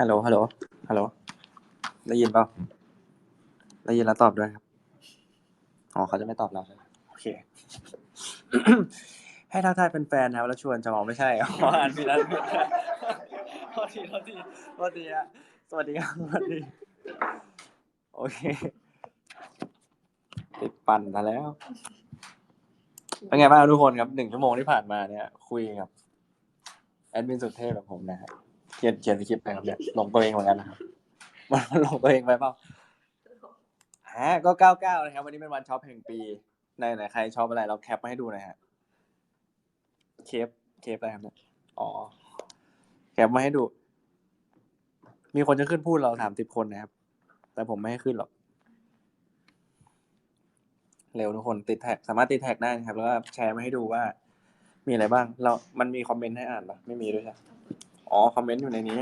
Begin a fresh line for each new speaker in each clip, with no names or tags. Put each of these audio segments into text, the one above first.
ฮัลโหล ฮัลโหล ฮัลโหล ได้ยินเปล่าได้ยินแล้วตอบด้วยครับ อ๋อเขาจะไม่ตอบเราใช่ไหมโอเค ให้ทักทายเป็นแฟนๆนะครับแล้วชวนจะมองไม่ใช่อ๋ออ่านผิดแล้วโทษทีโทษทีโทษทีอะสวัสดีครับ สวัสดี โอเค ติดปั่นมาแล้ว เป็นไงบ้างทุกคนครับหนึ่งชั่วโมงที่ผ่านมาเนี่ย คุยกับแอดมินสุดเทพแบบผมนะฮะ เขียนเขียนสคริปต์ไปครับเนี่ยลงตัวเองเหมือนกันนะครับมันมันลงตัวเองไปเปล่าฮะก็เก้าเก้านะครับ วันนี้เป็นวันช็อปแห่งปีไหนไหนใครช็อปอะไรเราแคปมาให้ดูหน่อยฮะเคปเคปอะไรครับเนี่ยอ๋อแคปมาให้ดู มีคนจะขึ้นพูดเราสามสิบคนนะครับ แต่ผมไม่ให้ขึ้นหรอกเร็วทุกคนติดแท็กสามารถติดแท็กได้นะครับ แล้วก็แชร์มาให้ดูว่า มีอะไรบ้าง เรา มันมีคอมเมนต์ให้อ่านปะไม่มีด้วยใช่ไหม อ๋อคอมเมนต์อยู่ในนี้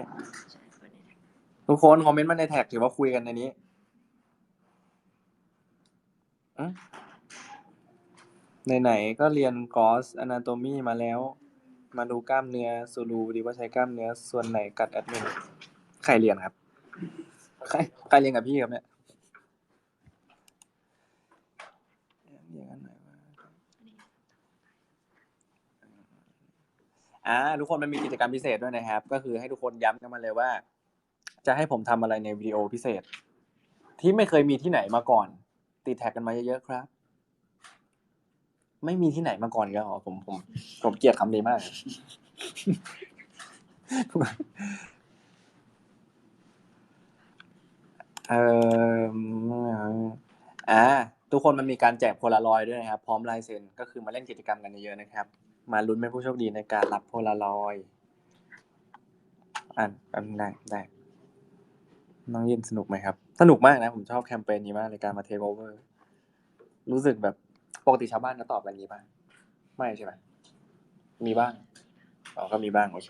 ทุกคนคอมเมนต์มาในแท็กถือว่าคุยกันในนี้อะไหนๆก็เรียนกอสอนาโตมีมาแล้ว มาดูกล้ามเนื้อสูดูดีว่าใช้กล้ามเนื้อส่วนไหนกัดแอดมินใครเรียนครับ ใครใครเรียนกับพี่ครับเนี่ยเรียนอันไหนวะ อ่าทุกคนมันมีกิจกรรมพิเศษด้วยนะครับ ก็คือให้ทุกคนย้ำกันมาเลยว่า จะให้ผมทำอะไรในวิดีโอพิเศษ ที่ไม่เคยมีที่ไหนมาก่อน ติดแท็กกันมาเยอะๆครับ ไม่มีที่ไหนมาก่อนก็หรอผมผม ผมเกลียดคำนี้มาก เอ่ออ่าทุกคนมันมีการแจกโพลารอยด์ด้วยนะครับ พร้อมลายเซ็นก็คือมาเล่นกิจกรรมกันเยอะๆนะครับ มาลุ้นเป็นผู้โชคดีในการรับโพลารอยอ่านอันได้ได้น้องยินสนุกไหมครับ สนุกมากนะ ผมชอบแคมเปญนี้มากในการมาเทคโอเวอร์ รู้สึกแบบปกติชาวบ้านจะตอบแบบนี้ป่ะ ไม่ใช่ไหมมีบ้างอ๋อก็มีบ้างโอเค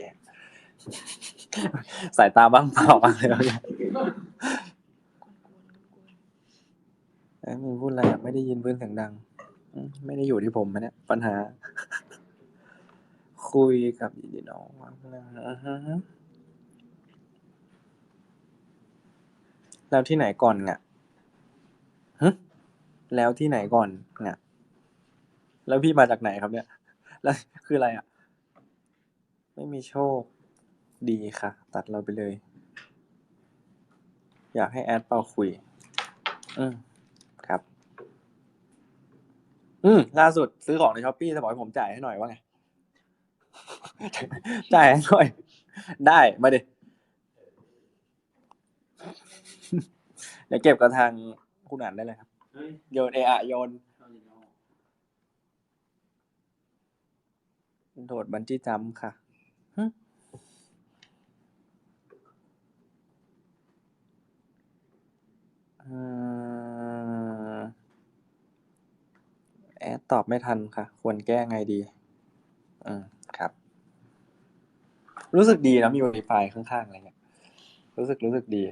สายตาบ้างเปล่ามากเลยเนี่ยเอ้ยมึงพูดอะไรอะไม่ได้ยินพื่อนเสียงดัง ไม่ได้อยู่ที่ผมนะเนี่ยปัญหา คุยกับดีๆน้องว่าอ่าฮะแล้วที่ไหนก่อนเนี่ยฮึแล้วที่ไหนก่อนเนี่ยแล้วพี่มาจากไหนครับเนี่ย แล้วคืออะไรอะ ไม่มีโชค ดีค่ะ ตัดเราไปเลย อยากให้แอดเป่าคุย อืมครับ อืมล่าสุดซื้อของในช้อปปี้จะบอกให้ผมจ่ายให้หน่อยว่าไง จ่ายให้หน่อย ได้มาดิเดี๋ยวเก็บกับทางคุณอ่านได้เลยครับ
เฮ้ย
โยนเอะอะโยน
เอาอีกแล้ว
โดดบันจี้จัมป์ค่ะหึเอ่อแอดตอบไม่ทันค่ะ ควรแก้ไงดีอืมค รับรู้สึกดีนะมี Wi-Fi ข้างๆอะไรเงี้ยรู้สึกรู้สึกดี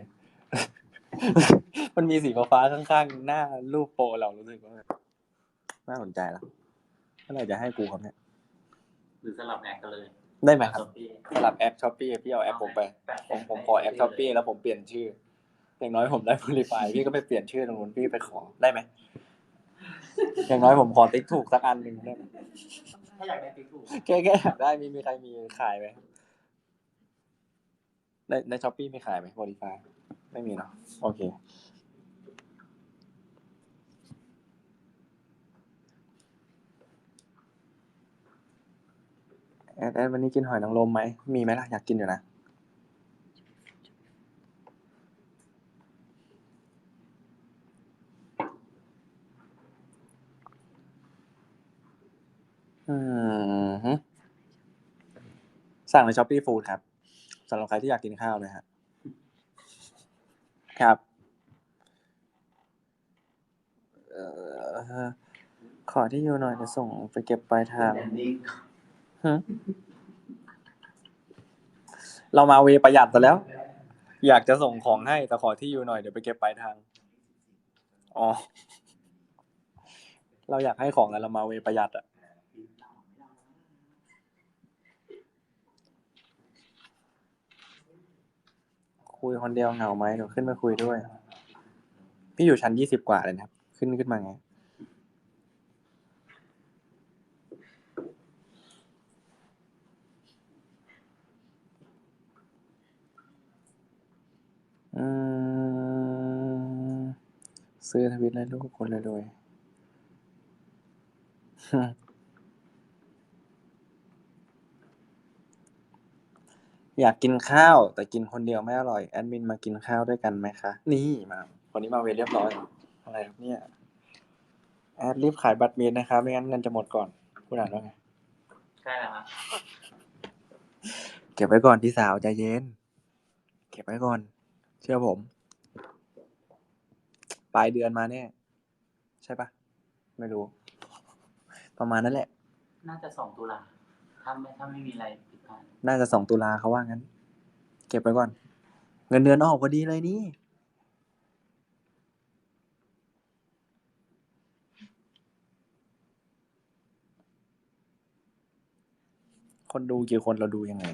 มันมีสีฟ้าๆข้างๆ หน้ารูปโปรเรารู้สึกว่าแบบน่าสนใจแล้วเมื่อไหร่จะให้กูครับเนี่ย
หรือสลับแอคกันเลย
ได้ไหมครับ
ช้อปปี้
สลับแอปช้อปปี้พี่เอาแอปผมไป ผมผมขอแอปช้อปปี้แล้วผมเปลี่ยนชื่อ อย่างน้อยผมได้บริไฟพี่ก็ไปเปลี่ยนชื่อตรงนู้นพี่ไปขอได้ไหมอย่างน้อยผมขอติ๊กถูกสักอันหนึ่งได้ไหม
ถ้าอยากได้ติ๊กถูก
แค่แค่อยากได้มีมีใครมีขายไหม ในในช้อปปี้มีขายไหมบริไฟไม่มีเนาะโอเค แอดแอดวันนี้กินหอยนางรมไหม มีไหมล่ะ อยากกินอยู่นะ อืมฮึสั่งในช้อปปี้ฟู้ดครับ สำหรับใครที่อยากกินข้าวเลยฮะครับเอ่อขอที่อยู่หน่อยจะส่งไปเก็บปลายทาง
แอนดิ้ง
ฮึเรามาเวประหยัดแต่แล้ว อยากจะส่งของให้แต่ขอที่อยู่หน่อยเดี๋ยวไปเก็บปลายทาง อ๋อ เราอยากให้ของกันเรามาเวประหยัดอะ คุยคนเดียวเหงาไหมเดี๋ยวขึ้นมาคุยด้วย พี่อยู่ชั้นยี่สิบกว่าเลยนะครับ ขึ้นขึ้นมาไง อืม ซื้อทวิตเลยลูกคนเลยรวย อยากกินข้าว แต่กินคนเดียวไม่อร่อยแอดมินมากินข้าวด้วยกันไหมคะ นี่มาวันนี้มาเวรเรียบร้อย อะไรครับเนี่ยแอดรีบขายบัตรเมียนะครับไม่งั้นเงินจะหมดก่อนคุณอ่านว่าไง
ใช่แล้วครับ
เก็บไว้ก่อนพี่สาวใจเย็น เก็บไว้ก่อน เชื่อผม ปลายเดือนมาเนี่ยใช่ปะไม่รู้ ประมาณนั้นแหละ
น่าจะสองตุลาถ้าไม่ถ้าไม่มีอะไรผิดพลาด
น่าจะสองตุลาเขาว่างั้น เก็บไว้ก่อน เงินเดือนออกพอดีเลยนี่ คนดูกี่คนเราดูยังไง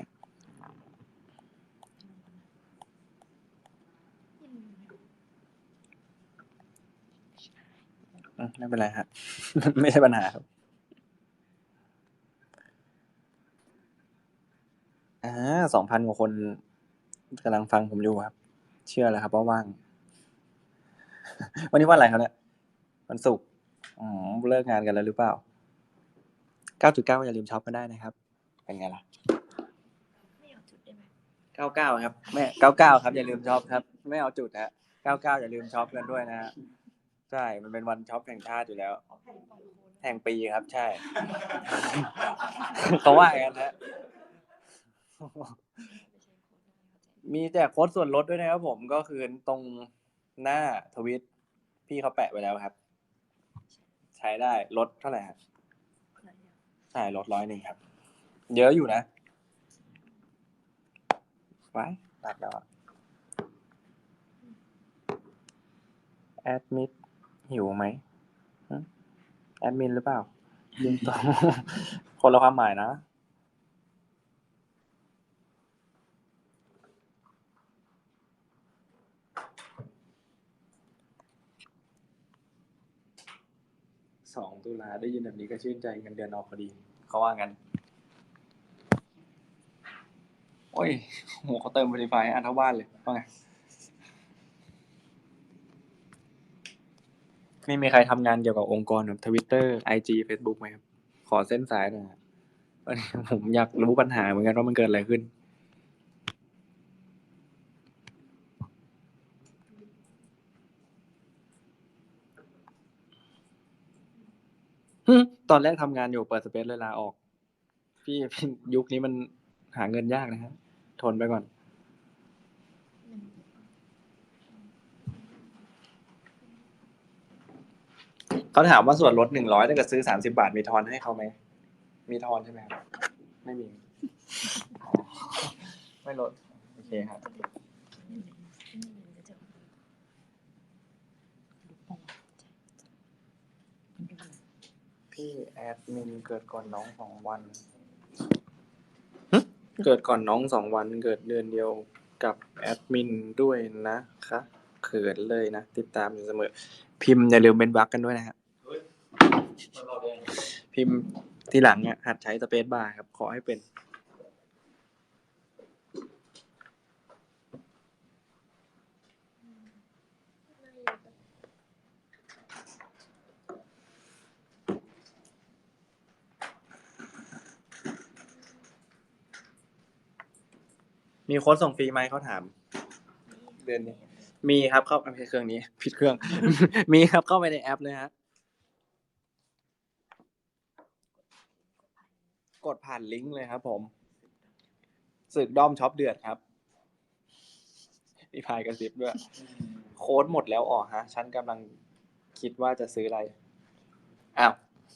ออไม่เป็นไรฮะไม่ใช่ปัญหาครับ อ่า สองพันกว่าคนกำลังฟังผมอยู่ครับ เชื่อแล้วครับว่าว่าง วันนี้วันอะไรครับเนี่ยวันศุกร์อืมเลิกงานกันแล้วหรือเปล่าเก้าจุดเก้าอย่าลืมช็อปกันได้นะครับ เป็นไงล่ะ
ไม่เอาจุดได้ไหม
เก้าเก้าครับแม่เก้าเก้าครับ อย่าลืมช็อปครับ ไม่เอาจุดฮะเก้าเก้าอย่าลืมช็อปกันด้วยนะฮะใช่ มันเป็นวันช็อปแห่งชาติอยู่แล้ว
เอาแผ่นปองโคน
แห่งปีครับ ใช่ เขาว่าอย่างนั้นฮะ
ไมี
แจกโค้ดส่วนลดด้วยนะครับผมก็คือตรงหน้าทวิตพี่เขาแปะไว้แล้วครับ ใช้ได้ลดเท่าไหร่ครับใช่ลดร้อยหนึ่งครับ เยอะอยู่นะไว้ตัดแล้วแอดมิดหิวไหมแอดมินหรือเปล่ายืมต่อคนละความหมายนะ สองตุลาได้ยินแบบนี้ก็ชื่นใจเงินเดือนออกพอดี เขาว่างั้น โอ้ยโหเขาเติม Verify อันเท่าบ้านเลยว่าไงไม่มีใครทำงานเกี่ยวกับองค์กรแบบทวิตเตอร์ไอจีเฟซบุ๊กไหมครับ ขอเส้นสายหน่อยวันนี้ผมอยากรู้ปัญหาเหมือนกันว่ามันเกิดอะไรขึ้น ฮึ ตอนแรกทำงานอยู่เปิดสเปซเลยลาออกพี่พี่ยุคนี้มันหาเงินยากนะฮะทนไปก่อน
หนึ่ง
เขาถามว่าส่วนลดหนึ่งร้อยถ้าเกิดซื้อสามสิบาทมีทอนให้เขาไหม มีทอนใช่ไหมครับ ไม่มี ไม่ลด โอเคครับ
หนึ่งหนึ่งหนึ่งจะเจอลูกโป่งใช่
พี่แอดมินเกิดก่อนน้องสองวันหึเกิดก่อนน้องสองวัน เกิดเดือนเดียวกับแอดมินด้วยนะคะเขินเลยนะ ติดตามอยู่เสมอ พิมพ์อย่าลืมเป็นบักกันด้วยนะฮะ
มันบอกเลย
พิมพ์ทีหลังเนี่ยหัดใช้สเปซบาร์ครับ ขอให้เป็น มีโค้ดส่งฟรีไหมเขาถาม เดือนนี้ มีครับเข้าไม่ใช่เครื่องนี้ ผิดเครื่อง มีครับเข้าไปในแอปเลยฮะกดผ่านลิงก์เลยครับ ผมสึกด้อมช็อปเดือดครับมีพายกระซิบด้วย โค้ดหมดแล้วอ๋อฮะฉันกำลังคิดว่าจะซื้ออะไรอ้าว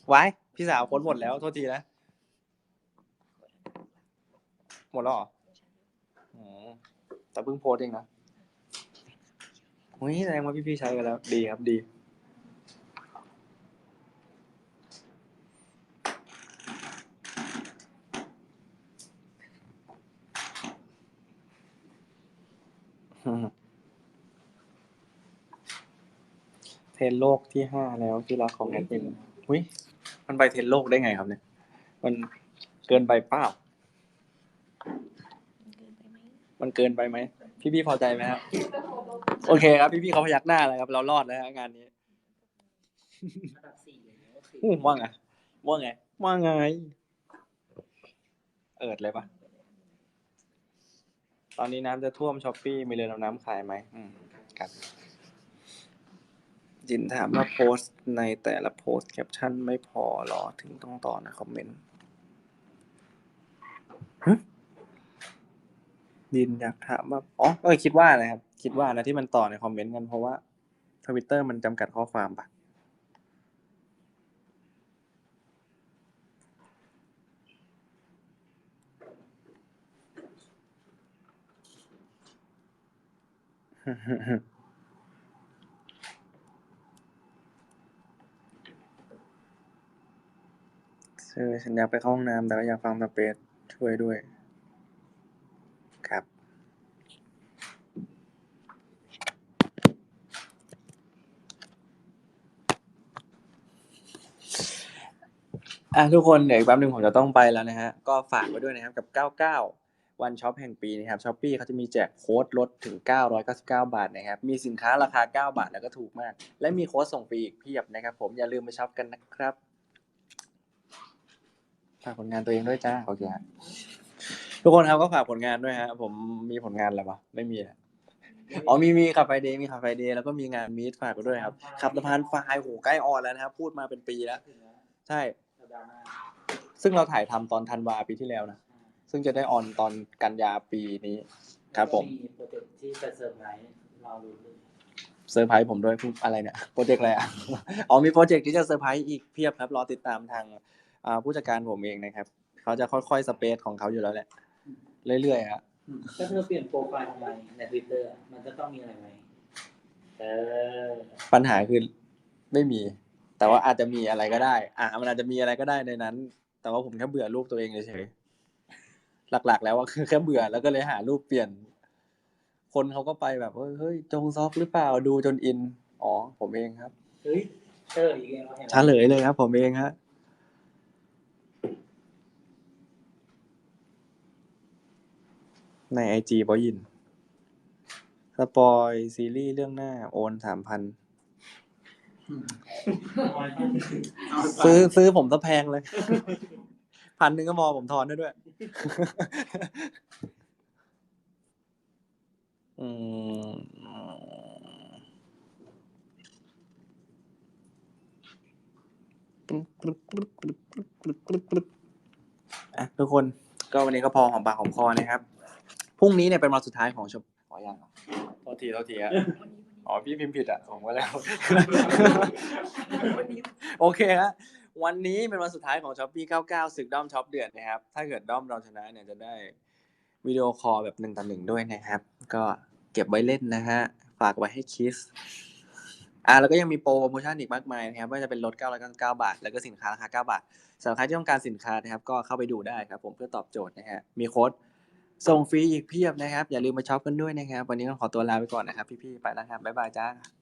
ไว้พี่สาวโค้ดหมดแล้วโทษทีนะหมดแล้วเหรออืม แต่เพิ่งโพสเองนะเฮ้ยแสดงว่าพี่ๆใช้กันแล้ว ดีครับดีเทนโลกที่ห้าแล้วที่รักของแอดมินอุ้ยมันไปเทนโลกได้ไงครับเนี่ย มันเกินไปเปล่า มันเกินไปไหมพี่พี่ๆพอใจไหมครับโอเคครับ พี่พี่ๆเขาพยักหน้าแล้วครับ เรารอดแล้วฮะงานนี้
ระดับสี่เลยนะสี่
อู้ว่าไงว่าไงว่าไง เอิดเลยปะตอนนี้น้ำจะท่วมช้อปปี้มีเรือดำน้ำขายไหมอืมครับจินถามว่าโพสต์ในแต่ละโพสต์แคปชั่นไม่พอหรอถึงต้องต่อนะคอมเมนต์ ยินอยากถามว่าอ๋อเออคิดว่านะครับ คิดว่านะที่มันต่อในคอมเมนต์กันเพราะว่าทวิตเตอร์มันจำกัดข้อความปะเออฉันอยากไปเข้าห้องน้ำแต่ก็อยากฟังสเปซช่วยด้วย ครับ อะทุกคนเดี๋ยวอีกแป๊บนึงผมจะต้องไปแล้วนะฮะ ก็ฝากไว้ด้วยนะครับกับ 99 วันช็อปแห่งปีนะครับช้อปปี้เขาจะมีแจกโค้ดลดถึง 999 บาทนะครับ มีสินค้าราคา 9 บาทแล้วก็ถูกมาก และมีโค้ดส่งฟรีอีกเพียบนะครับผมอย่าลืมไปช็อปกันนะครับฝากผลงานตัวเองด้วยจ้าโอเคฮะทุกคนครับก็ฝากผลงานด้วยฮะผมมีผลงานอะไรปะไม่มีอะอ๋อมีมีขับไฟเดย์มีขับไฟเดย์แล้วก็มีงานมีดฝากไปด้วยครับขับสะพานไฟโหใกล้ออนแล้วนะครับพูดมาเป็นปีแล้ว
ถึงแล้ว
ใช่
สัปดาห์หน้า
ซึ่งเราถ่ายทำตอนธันวาปีที่แล้วนะ ซึ่งจะได้ออนตอนกันยาปีนี้ ครับผม
มีโปรเจกต์ที่จะเซอร์ไพรส์เราดูด้วย
เซอร์ไพรส์ผมด้วยพูดอะไรเนี่ยโปรเจกต์อะไรอะอ๋อมีโปรเจกต์ที่จะเซอร์ไพรส์อีกเพียบครับ รอติดตามทางอ่าผู้จัดการผมเองนะครับ เขาจะค่อยๆสเปซของเขาอยู่แล้วแหละเรื่อยๆฮะ
ก็เธอเปลี่ยนโปรไฟล์ทำไมในทวิตเตอร์มันจะต้องมีอะไรไหมเออ
ปัญหาคือไม่มี แต่ว่าอาจจะมีอะไรก็ได้ อะมันอาจจะมีอะไรก็ได้ในนั้น แต่ว่าผมแค่เบื่อรูปตัวเองเฉยๆหลัก ๆ แล้วว่าคือแค่เบื่อแล้วก็เลยหารูปเปลี่ยน คนเขาก็ไปแบบเฮ้ยเฮ้ยจงซอกหรือเปล่าดูจนอินอ๋อผมเองครับ
เฮ้ยเจออีกแล้วเห็นไหม
เฉลยเลยครับ ผมเองฮะในไอจีบอยินสปอยซีรีส์เรื่องหน้าโอนสามพัน ซื้อซื้อผมซะแพงเลย พันหนึ่งก็พอผมทอนได้ด้วย อืมอะทุกคนก็วันนี้ก็พอหอมปากหอมคอนะครับ พรุ่งนี้เนี่ยเป็นวันสุดท้ายของชมขอยังเหรอโทษทีโทษทีอะ อ๋อพี่พิมพ์ผิดอะผมก็แล้ว โอเคฮะวันนี้เป็นวันสุดท้ายของช้อปปี้99ศึกด้อมช็อปเดือดนะครับ ถ้าเกิดด้อมเราชนะเนี่ยจะได้วิดีโอคอลแบบหนึ่งต่อหนึ่งด้วยนะครับ ก็เก็บไว้เล่นนะฮะ ฝากไว้ให้คิส อ่าแล้วก็ยังมีโปรโมชั่นอีกมากมายนะครับไม่ว่าจะเป็นลด999 บาท แล้วก็สินค้าราคา 9 บาทสำหรับใครที่ต้องการสินค้านะครับ ก็เข้าไปดูได้ครับ ผมเพื่อตอบโจทย์นะฮะ มีโค้ด ส่งฟรีอีกเพียบนะครับ อย่าลืมมาช็อปกันด้วยนะครับ วันนี้ต้องขอตัวลาไปก่อนนะครับ พี่ๆ ไปแล้วครับ บ๊ายบายจ้า